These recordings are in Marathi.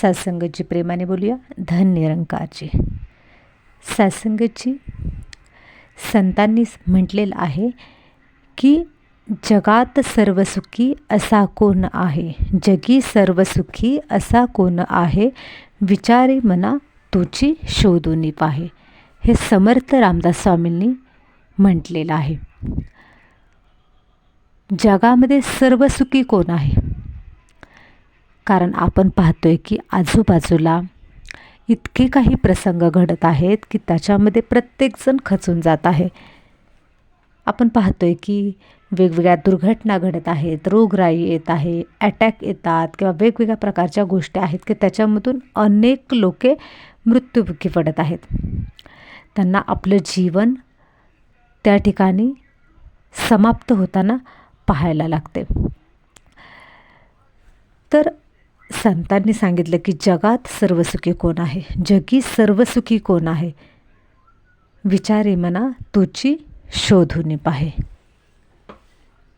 सासंगची प्रेमाने बोलूया. धन निरंकारची. सासंगची संतांनी म्हटलेलं आहे की जगात सर्वसुखी असा कोण आहे? जगी सर्वसुखी असा कोण आहे? विचारे मना तुझी शोधून पाहे हे समर्थ रामदास स्वामींनी म्हटलेलं आहे. जगामध्ये सर्वसुखी कोण आहे? कारण आपण पाहतोय की आजूबाजूला इतके काही प्रसंग घडत आहेत की त्याच्यामध्ये प्रत्येकजण खचून जात आहे. आपण पाहतोय की वेगवेगळ्या दुर्घटना घडत आहेत रोगराई येत आहे अटॅक येतात किंवा वेगवेगळ्या प्रकारच्या गोष्टी आहेत की त्याच्यामधून अनेक लोके मृत्युमुखी पडत आहेत. त्यांना आपलं जीवन त्या ठिकाणी समाप्त होताना पाहायला लागते. तर संतांनी सांगितलं की जगात सर्वसुखी कोण आहे? जगी सर्वसुखी कोण आहे? विचारे मना तुझी शोधून पाहे.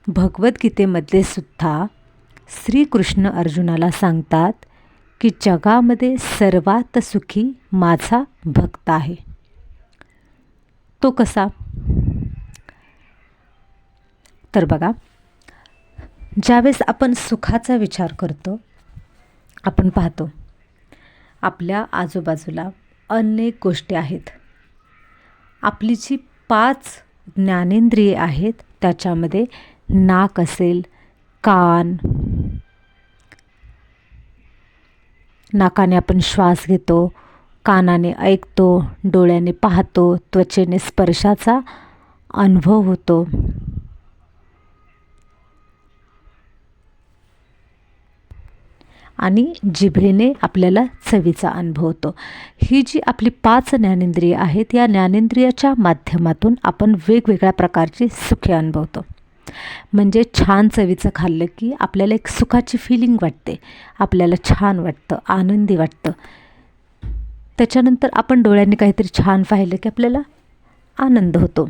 भगवद्गीतेमध्ये सुद्धा श्रीकृष्ण अर्जुनाला सांगतात की जगामध्ये सर्वात सुखी माझा भक्त आहे. तो कसा? तर बघा ज्यावेळेस आपण सुखाचा विचार करतो आपण पाहतो आपल्या आजूबाजूला अनेक गोष्टी आहेत. आपली जी पाच ज्ञानेंद्रिये आहेत त्याच्यामध्ये नाक असेल कान नाकाने आपण श्वास घेतो कानाने ऐकतो डोळ्याने पाहतो त्वचेने स्पर्शाचा अनुभव होतो. आणि जिभेने आपल्याला चवीचा अनुभव होतो. ही जी आपली पाच ज्ञानेंद्रिय आहेत या ज्ञानेंद्रियाच्या माध्यमातून आपण वेगवेगळ्या प्रकारची सुखे अनुभवतो. म्हणजे छान चवीचं खाल्लं की आपल्याला एक सुखाची फिलिंग वाटते आपल्याला छान वाटतं आनंदी वाटतं. त्याच्यानंतर आपण डोळ्यांनी काहीतरी छान पाहिलं की आपल्याला आनंद होतो.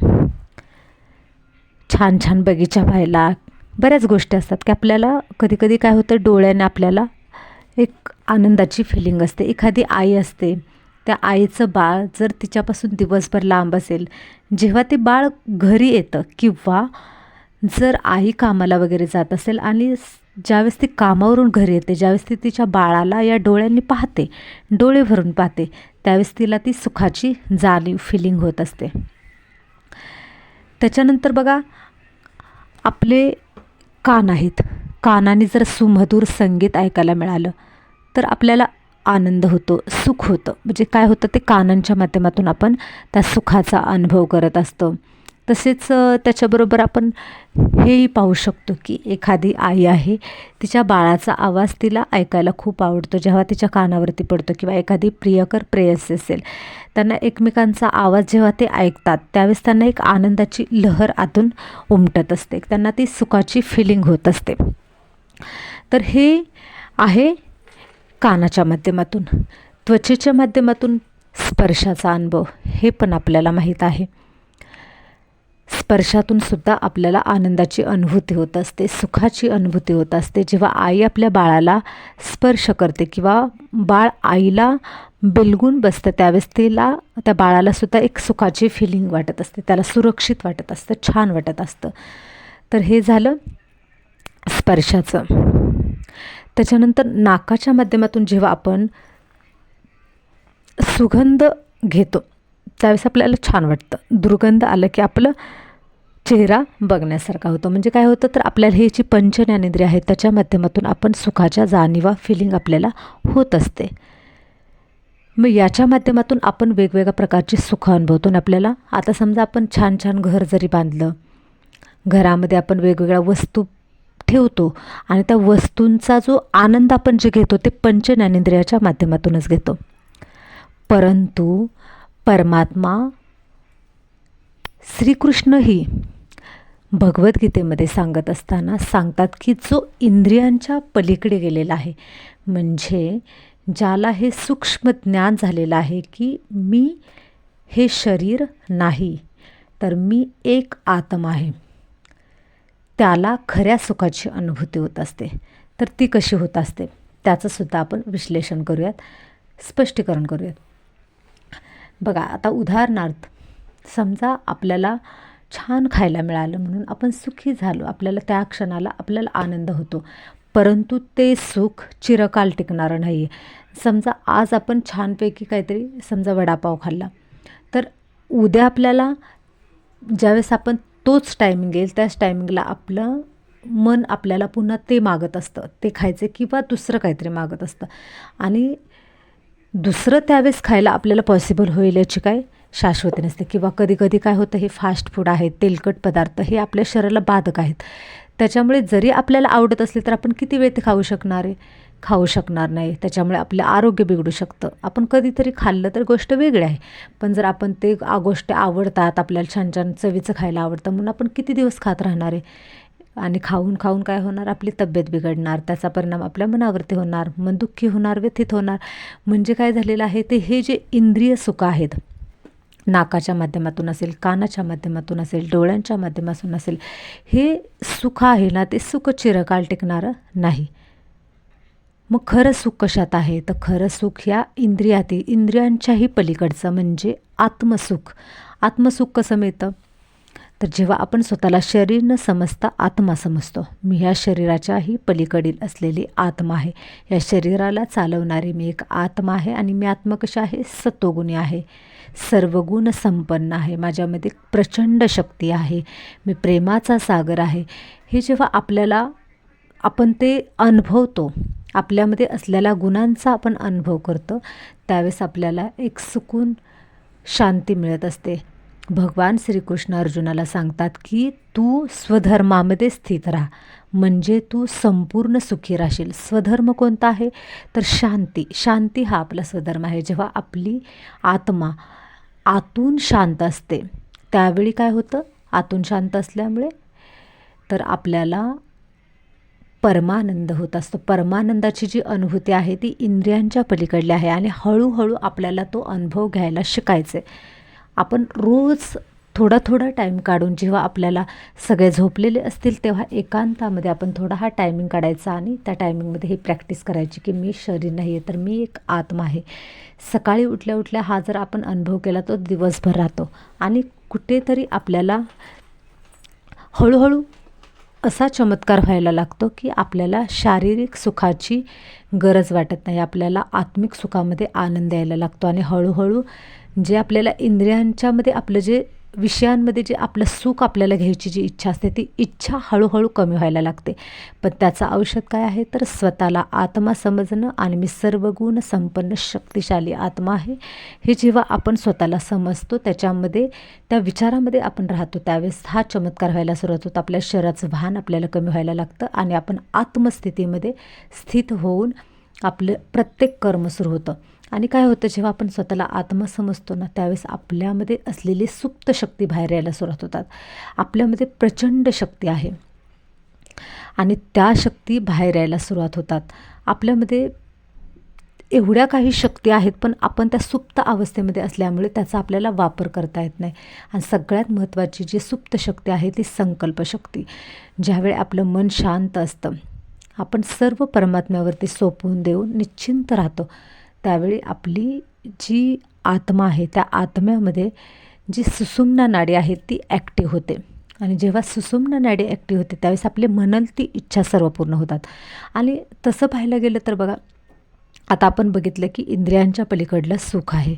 छान छान बगीचा पाहिला. बऱ्याच गोष्टी असतात की आपल्याला कधीकधी काय होतं डोळ्याने आपल्याला एक आनंदाची फिलिंग असते. एखादी आई असते त्या आईचं बाळ जर तिच्यापासून दिवसभर लांब असेल जेव्हा ते बाळ घरी येतं किंवा जर आई कामाला वगैरे जात असेल आणि ज्यावेळेस ती कामावरून घरी येते ज्यावेळेस ती तिच्या बाळाला या डोळ्यांनी पाहते डोळे भरून पाहते त्यावेळेस तिला ती सुखाची जाणीव फिलिंग होत असते. त्याच्यानंतर बघा आपले कान आहेत. कानाने जर सुमधूर संगीत ऐकायला मिळालं तर आपल्याला आनंद होतो सुख होतं. म्हणजे काय होतं ते कानांच्या माध्यमातून आपण त्या सुखाचा अनुभव करत असतो. तसेच त्याच्याबरोबर आपण हेही पाहू शकतो की एखादी आई आहे तिच्या बाळाचा आवाज तिला ऐकायला खूप आवडतो. जेव्हा तिच्या कानावरती पडतो किंवा एखादी प्रियकर प्रेयसी असेल त्यांना एकमेकांचा आवाज जेव्हा ते ऐकतात त्यावेळेस त्यांना एक आनंदाची लहर आतून उमटत असते. त्यांना ती सुखाची फिलिंग होत असते. तर हे आहे कानाच्या माध्यमातून त्वचेच्या माध्यमातून स्पर्शाचा अनुभव. हे पण आपल्याला माहीत आहे. स्पर्शातून सुद्धा आपल्याला आनंदाची अनुभूती होत असते सुखाची अनुभूती होत असते. जेव्हा आई आपल्या बाळाला स्पर्श करते किंवा बाळ आईला बिलगून बसतं त्यावेळेस तिला त्या बाळालासुद्धा एक सुखाची फिलिंग वाटत असते. त्याला सुरक्षित वाटत असतं छान वाटत असतं. तर हे झालं. स्पर्शाचं. त्याच्यानंतर नाकाच्या माध्यमातून जेव्हा आपण सुगंध घेतो त्यावेळेस आपल्याला छान वाटतं. दुर्गंध आलं की आपलं चेहरा बघण्यासारखा होतो. म्हणजे काय होतं तर आपल्याला हे जी पंचज्ञानेंद्रिय आहेत त्याच्या माध्यमातून आपण सुखाच्या जाणीवा फिलिंग आपल्याला होत असते. मग याच्या माध्यमातून आपण वेगवेगळ्या प्रकारची सुख अनुभवतो आणि आपल्याला आता समजा आपण छान छान घर जरी बांधलं घरामध्ये आपण वेगवेगळ्या वस्तू ठेवतो. आणि त्या वस्तूंचा जो आनंद आपण जे घेतो ते पंचज्ञानेंद्रियाच्या माध्यमातूनच घेतो. परंतु परमात्मा श्रीकृष्णही भगवद्गीतेमध्ये सांगत असताना सांगतात की जो इंद्रियांच्या पलीकडे गेलेला आहे म्हणजे ज्याला हे सूक्ष्म ज्ञान झालेलं आहे की मी हे शरीर नाही तर मी एक आत्मा आहे. त्याला खऱ्या सुखाची अनुभूती होत असते. तर ती कशी होत असते? त्याचंसुद्धा आपण विश्लेषण करूयात. स्पष्टीकरण करूयात. बघा आता उदाहरणार्थ समजा आपल्याला छान खायला मिळालं म्हणून आपण सुखी झालो. आपल्याला त्या क्षणाला आपल्याला आनंद होतो. परंतु ते सुख चिरकाल टिकणारं नाही आहे समजा आज आपण छानपैकी काहीतरी समजा वडापाव खाल्ला. तर उद्या आपल्याला ज्यावेळेस आपण तोच टायमिंग येईल त्याच टायमिंगला आपलं मन आपल्याला पुन्हा ते मागत असतं. ते खायचे किंवा दुसरं काहीतरी मागत असतं. आणि दुसरं त्यावेळेस खायला आपल्याला पॉसिबल होईल याची काय शाश्वती नसते. किंवा कधी कधी काय होतं हे फास्ट फूड आहे तेलकट पदार्थ हे आपल्या शरीराला बाधक आहेत. त्याच्यामुळे जरी आपल्याला आवडत असले तर आपण किती वेळ ते खाऊ शकणार आहे? खाऊ शकणार नाही. त्याच्यामुळे आपलं आरोग्य बिघडू शकतं. आपण कधीतरी खाल्लं तर गोष्ट वेगळी आहे. पण जर आपण ते आ आवडतात आपल्याला छान छान चवीचं खायला आवडतं म्हणून आपण किती दिवस खात राहणार आहे? आणि खाऊन खाऊन काय होणार? आपली तब्येत बिघडणार त्याचा परिणाम आपल्या मनावरती होणार मन दुःखी होणार व्यथित होणार. म्हणजे काय झालेलं आहे? ते हे जे इंद्रिय सुख आहेत नाकाच्या माध्यमातून असेल कानाच्या माध्यमातून असेल डोळ्यांच्या माध्यमातून असेल हे सुख आहे ना ते सुख चिरकाल टिकणारं नाही. मग खरं सुख कशात आहे? तर खरं सुख ह्या इंद्रियातील इंद्रियांच्याही पलीकडचं म्हणजे आत्मसुख. आत्मसुख कसं मिळतं? तर जेव्हा आपण स्वतःला शरीर न समजता आत्मा समजतो मी ह्या शरीराच्याही पलीकडील असलेली आत्मा आहे. या शरीराला चालवणारी मी एक आत्मा आहे आणि मी आत्मा कशा आहे? सत्वगुणी आहे. सर्वगुण संपन्न आहे. माझ्यामध्ये प्रचंड शक्ती आहे. मी प्रेमाचा सागर आहे. हे जेव्हा आपल्याला आपण ते अनुभवतो आपल्यामध्ये असलेल्या गुणांचा आपण अनुभव करतो त्यावेळेस आपल्याला एक सुकून शांती मिळत असते. भगवान श्रीकृष्ण अर्जुनाला सांगतात की तू स्वधर्मामध्ये स्थित राहा. म्हणजे तू संपूर्ण सुखी राहशील. स्वधर्म कोणता आहे? तर शांती. शांती हा आपला स्वधर्म आहे. जेव्हा आपली आत्मा आतून शांत असते त्यावेळी काय होतं? आतून शांत असल्यामुळे तर आपल्याला परमानंद होत असतो. परमानंदाची जी अनुभूती आहे ती इंद्रियांच्या पलीकडली आहे आणि हळूहळू आपल्याला तो अनुभव घ्यायला शिकायचे आपण रोज थोडा थोडा टाईम काढून जेव्हा आपल्याला सगळे झोपलेले असतील तेव्हा एकांतामध्ये आपण थोडा हा टायमिंग काढायचा आणि त्या टायमिंगमध्ये ही प्रॅक्टिस करायची की मी शरीर नाही आहे तर मी एक आत्मा आहे. सकाळी उठल्या उठल्या हा जर आपण अनुभव केला तो दिवसभर राहतो. आणि कुठेतरी आपल्याला हळूहळू असा चमत्कार व्हायला लागतो की आपल्याला शारीरिक सुखाची गरज वाटत नाही. आपल्याला आत्मिक सुखामध्ये आनंद यायला लागतो आणि हळूहळू जे आपल्याला इंद्रियांच्यामध्ये आपलं जे विषयांमध्ये जे आपलं सुख आपल्याला घ्यायची जी इच्छा असते ती इच्छा हळूहळू कमी व्हायला लागते. पण त्याचं औषध काय आहे? तर स्वतःला आत्मा समजणं आणि मी सर्व गुण संपन्न शक्तिशाली आत्मा आहे. हे जेव्हा आपण स्वतःला समजतो त्याच्यामध्ये त्या विचारामध्ये आपण राहतो त्यावेळेस हा चमत्कार व्हायला सुरुवात होतो. आपल्या शरीराचं भान आपल्याला कमी व्हायला लागतं आणि आपण आत्मस्थितीमध्ये स्थित होऊन आपलं प्रत्येक कर्म सुरू होतं. आणि काय होतं जेव्हा आपण स्वतःला आत्मा समजतो ना त्यावेळेस आपल्यामध्ये असलेली सुप्त शक्ती बाहेर यायला सुरुवात होतात. आपल्यामध्ये प्रचंड शक्ती आहे. आणि त्या शक्ती बाहेर यायला सुरुवात होतात. आपल्यामध्ये एवढ्या काही शक्ती आहेत पण आपण त्या सुप्त अवस्थेमध्ये असल्यामुळे त्याचा आपल्याला वापर करता येत नाही. आणि सगळ्यात महत्त्वाची जी सुप्त शक्ती आहे ती संकल्पशक्ती ज्यावेळी आपलं मन शांत असतं आपण सर्व परमात्म्यावरती सोपवून देऊन निश्चिंत राहतो. त्यावेळी आपली जी आत्मा आहे त्या आत्म्यामध्ये जी सुसुमना नाडी आहे ती ॲक्टिव्ह होते. आणि जेव्हा सुसुमना नाडी ॲक्टिव्ह होते त्यावेळेस आपले मनल ती इच्छा सर्व पूर्ण होतात. आणि तसं पाहायला गेलं तर बघा आता आपण बघितलं की इंद्रियांच्या पलीकडलं सुख आहे.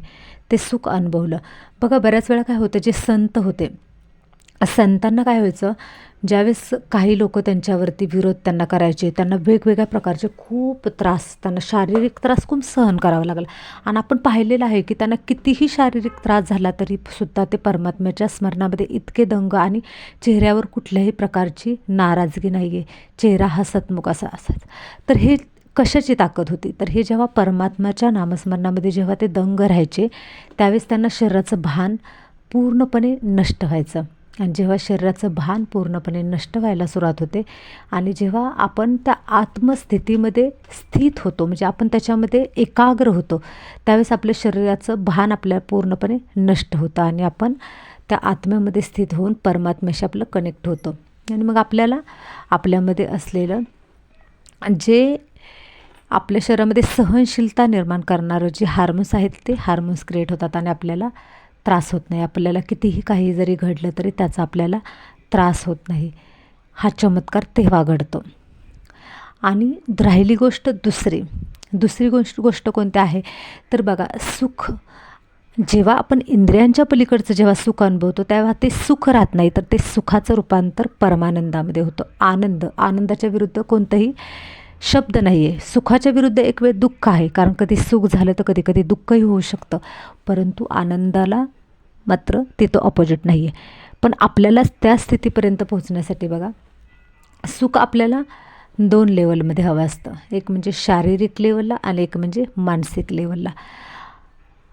ते सुख अनुभवलं. बघा बऱ्याच वेळा काय होतं जे संत होते संतांना काय व्हायचं? ज्यावेळेस काही लोक त्यांच्यावरती विरोध त्यांना करायचे त्यांना वेगवेगळ्या प्रकारचे खूप त्रास त्यांना शारीरिक त्रास खूप सहन करावा लागला. आणि आपण पाहिलेलं आहे की त्यांना कितीही शारीरिक त्रास झाला तरी सुद्धा ते परमात्म्याच्या स्मरणामध्ये इतके दंग आणि चेहऱ्यावर कुठल्याही प्रकारची नाराजगी नाही आहे चेहरा हसतमुख असा असायचा. तर हे कशाची ताकद होती? तर हे जेव्हा परमात्म्याच्या नामस्मरणामध्ये जेव्हा ते दंग राहायचे त्यावेळेस त्यांना शरीराचं भान पूर्णपणे नष्ट व्हायचं. आणि जेव्हा शरीराचं भान पूर्णपणे नष्ट व्हायला सुरुवात होते आणि जेव्हा आपण त्या आत्मस्थितीमध्ये स्थित होतो म्हणजे आपण त्याच्यामध्ये एकाग्र होतो त्यावेळेस आपल्या शरीराचं भान आपल्या पूर्णपणे नष्ट होतं आणि आपण त्या आत्म्यामध्ये स्थित होऊन परमात्म्याशी आपलं कनेक्ट होतं. आणि मग आपल्याला आपल्यामध्ये असलेलं जे आपल्या शरीरामध्ये सहनशीलता निर्माण करणारं जे हार्मोन्स आहेत ते हार्मोन्स क्रिएट होतात आणि आपल्याला त्रास होत नाही. आपल्याला कितीही काही जरी घडलं तरी त्याचा आपल्याला त्रास होत नाही. हा चमत्कार तेव्हा घडतो. आणि राहिली गोष्ट दुसरी. दुसरी गोष्ट गोष्ट कोणती आहे? तर बघा सुख. जेव्हा आपण इंद्रियांच्या पलीकडचं जेव्हा सुख अनुभवतो तेव्हा ते सुख राहत नाही तर ते सुखाचं रूपांतर परमानंदामध्ये होतं. आनंद. आनंदाच्या विरुद्ध कोणतंही शब्द नाही आहे सुखाच्या विरुद्ध एक वेळ दुःख आहे कारण कधी सुख झालं तर कधी कधी दुःखही होऊ शकतं. परंतु आनंदाला मात्र तिथं ऑपोजिट नाही आहे पण आपल्याला त्या स्थितीपर्यंत पोहोचण्यासाठी बघा सुख आपल्याला दोन लेवलमध्ये हवं असतं. एक म्हणजे शारीरिक लेवलला आणि एक म्हणजे मानसिक लेवलला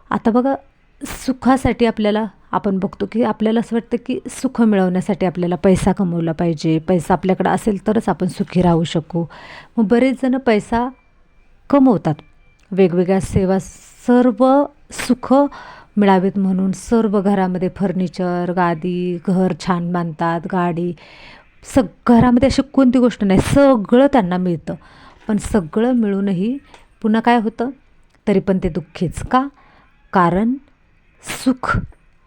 आता बघा सुखासाठी आपल्याला आपण बघतो की आपल्याला असं वाटतं की सुख मिळवण्यासाठी आपल्याला पैसा कमवला पाहिजे. पैसा आपल्याकडं असेल तरच आपण सुखी राहू शकू. मग बरेच जण पैसा कमवतात. वेगवेगळ्या सेवा सर्व सुख मिळावेत म्हणून सर्व घरामध्ये फर्निचर गादी घर छान बांधतात गाडी सग घरामध्ये अशी कोणती गोष्ट नाही सगळं त्यांना मिळतं. पण सगळं मिळूनही पुन्हा काय होतं? तरी पण ते दुःखीच का? कारण सुख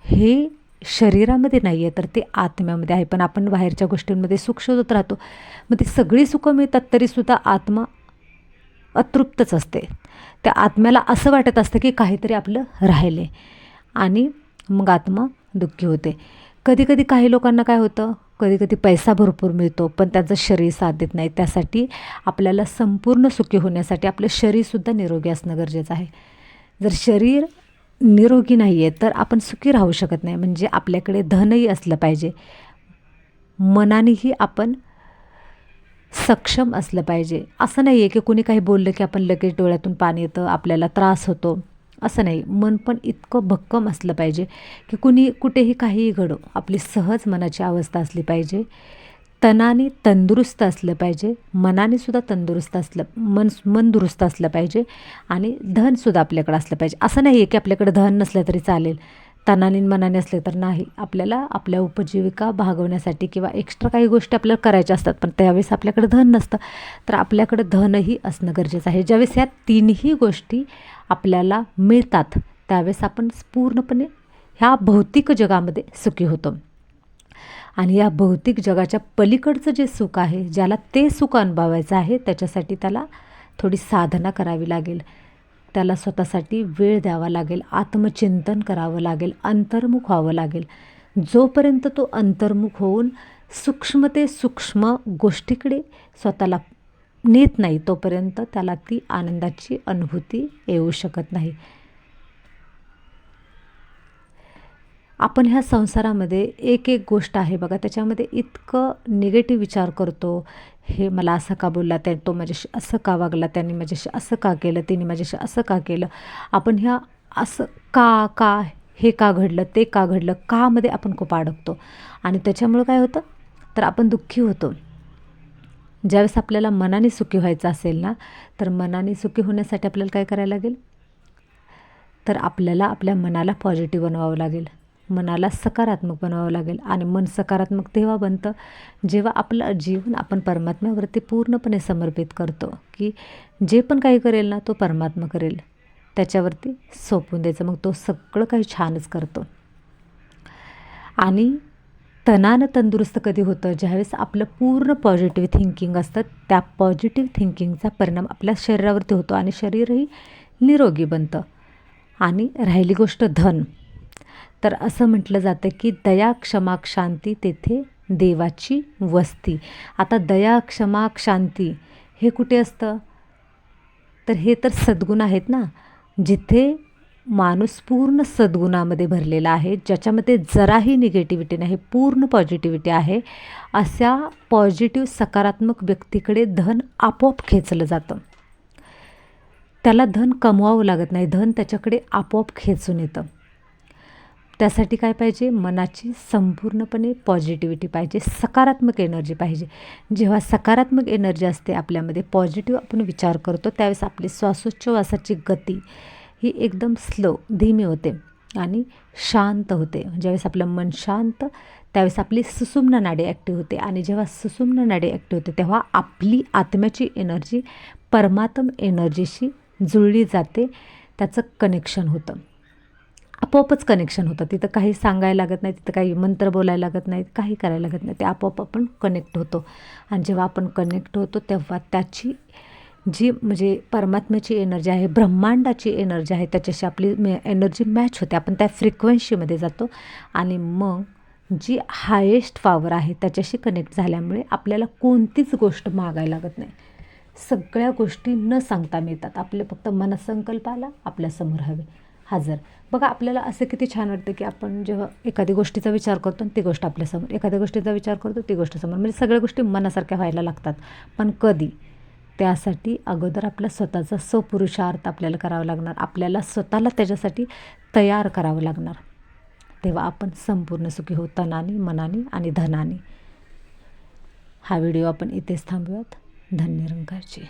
हे शरीरामध्ये नाही आहे तर ते आत्म्यामध्ये आहे. पण आपण बाहेरच्या गोष्टींमध्ये सुख शोधत राहतो. मग ती सगळी सुखं मिळतात तरीसुद्धा आत्मा अतृप्तच असते. त्या आत्म्याला असं वाटत असतं की काहीतरी आपलं राहिले आणि मग आत्मा दुःखी होते. कधी कधी काही लोकांना काय होतं कधी कधी पैसा भरपूर मिळतो पण त्याचं शरीर साथ देत नाही. त्यासाठी आपल्याला संपूर्ण सुखी होण्यासाठी आपलं शरीरसुद्धा निरोगी असणं गरजेचं आहे. जर शरीर निरोगी नाही आहे तर आपण सुखी राहू शकत नाही. म्हणजे आपल्याकडे धनही असलं पाहिजे. मनानेही आपण सक्षम असलं पाहिजे. असं नाही आहे की कुणी काही बोललं की आपण लगेच डोळ्यातून पाणी येतं आपल्याला त्रास होतो. असं नाही. मन पण इतकं भक्कम असलं पाहिजे की कुणी कुठेही काहीही घडो आपली सहज मनाची अवस्था असली पाहिजे. तनाने तंदुरुस्त असलं पाहिजे. मनाने सुद्धा तंदुरुस्त असलं मन मन दुरुस्त असलं पाहिजे आणि धनसुद्धा आपल्याकडं असलं पाहिजे. असं नाही आहे की आपल्याकडे धन नसलं तरी चालेल. तनाने मनाने असले तर नाही. आपल्याला आपल्या उपजीविका भागवण्यासाठी किंवा एक्स्ट्रा काही गोष्टी आपल्याला करायच्या असतात पण त्यावेळेस आपल्याकडे धन नसतं. तर आपल्याकडं धनही असणं गरजेचं आहे. ज्यावेळेस ह्या तीनही गोष्टी आपल्याला मिळतात त्यावेळेस आपण पूर्णपणे ह्या भौतिक जगामध्ये सुखी होतो. आणि या भौतिक जगाच्या पलीकडचं जे सुख आहे ज्याला ते सुख अनुभवायचं आहे त्याच्यासाठी त्याला थोडी साधना करावी लागेल. त्याला स्वतःसाठी वेळ द्यावा लागेल आत्मचिंतन करावं लागेल अंतर्मुख व्हावं लागेल. जोपर्यंत तो अंतर्मुख होऊन सूक्ष्म ते सूक्ष्म गोष्टीकडे स्वतःला नेत नाही तोपर्यंत त्याला ती आनंदाची अनुभूती येऊ शकत नाही. आपण ह्या संसारामध्ये एक एक गोष्ट आहे बघा त्याच्यामध्ये इतकं निगेटिव्ह विचार करतो. हे मला असं का बोलला त्या तो माझ्याशी असं का वागला त्यांनी माझ्याशी असं का केलं तिने माझ्याशी असं का केलं. आपण ह्या असं का का हे का घडलं ते का घडलं कामध्ये आपण खूप अडकतो. आणि त्याच्यामुळं काय होतं? तर आपण दुःखी होतो. ज्यावेळेस आपल्याला मनाने सुखी व्हायचं असेल ना तर मनाने सुखी होण्यासाठी आपल्याला काय करायला लागेल? तर आपल्याला आपल्या मनाला पॉझिटिव्ह बनवावं लागेल. मनाला सकारात्मक बनवावं लागेल आणि मन सकारात्मक तेव्हा बनतं जेव्हा आपलं जीवन आपण परमात्म्यावरती पूर्णपणे समर्पित करतो की जे पण काही करेल ना तो परमात्मा करेल. त्याच्यावरती सोपून द्यायचं मग तो सगळं काही छानच करतो. आणि तणानं तंदुरुस्त कधी होतं? ज्यावेळेस आपलं पूर्ण पॉझिटिव्ह थिंकिंग असतं त्या पॉझिटिव्ह थिंकिंगचा परिणाम आपल्या शरीरावरती होतो आणि शरीरही निरोगी बनतं. आणि राहिली गोष्ट धन. तर असं म्हटलं जातं की दया क्षमा शांती तेथे देवाची वस्ती. आता दया क्षमा शांती हे कुठे असतं? तर हे तर सद्गुण आहेत ना. जिथे माणूस पूर्ण सद्गुणामध्ये भरलेला आहे ज्याच्यामध्ये जराही निगेटिव्हिटी नाही पूर्ण पॉझिटिव्हिटी आहे अशा पॉझिटिव्ह सकारात्मक व्यक्तीकडे धन आपोआप खेचलं जातं. त्याला धन कमवावं लागत नाही धन त्याच्याकडे आपोआप खेचून येतं. त्यासाठी काय पाहिजे? मनाची संपूर्णपणे पॉझिटिव्हिटी पाहिजे. सकारात्मक एनर्जी पाहिजे. जेव्हा सकारात्मक एनर्जी असते आपल्यामध्ये पॉझिटिव्ह आपण विचार करतो त्यावेळेस आपली श्वासोच्छवासाची गती ही एकदम स्लो धीमी होते आणि शांत होते. ज्यावेळेस आपलं मन शांत त्यावेळेस आपली सुसुम्न नाडी ॲक्टिव्ह होते. आणि जेव्हा सुसुम्न नाडी ॲक्टिव्ह होते तेव्हा आपली आत्म्याची एनर्जी परमात्म एनर्जीशी जुळली जाते. त्याचं कनेक्शन होतं. आपोआपच कनेक्शन होतं तिथं काही सांगायला लागत नाही तिथं काही मंत्र बोलायला लागत नाही काही करायला लागत नाही. ते आपोआप आपण कनेक्ट होतो. आणि जेव्हा आपण कनेक्ट होतो तेव्हा त्याची जी म्हणजे परमात्म्याची एनर्जी आहे ब्रह्मांडाची एनर्जी आहे त्याच्याशी आपली मे एनर्जी मॅच होते. आपण त्या फ्रिक्वेन्सीमध्ये जातो. आणि मग जी हायेस्ट पॉवर आहे त्याच्याशी कनेक्ट झाल्यामुळे आपल्याला कोणतीच गोष्ट मागायला लागत नाही. सगळ्या गोष्टी न सांगता मिळतात. आपले फक्त मनसंकल्प आला आपल्यासमोर हवे. हजर. बघा आपल्याला असं किती छान वाटतं की आपण जेव्हा एखादी गोष्टीचा विचार करतो आणि ती गोष्ट आपल्यासमोर एखाद्या गोष्टीचा विचार करतो ती गोष्ट समोर. म्हणजे सगळ्या गोष्टी मनासारख्या व्हायला लागतात. पण कधी? त्यासाठी अगोदर आपला स्वतःचा स्वपुरुषार्थ आपल्याला करावा लागणार. आपल्याला स्वतःला त्याच्यासाठी तयार करावं लागणार. तेव्हा आपण संपूर्ण सुखी होऊ तनाने मनाने आणि धनाने. हा व्हिडिओ आपण इथेच थांबूयात. धन्य रंगाची.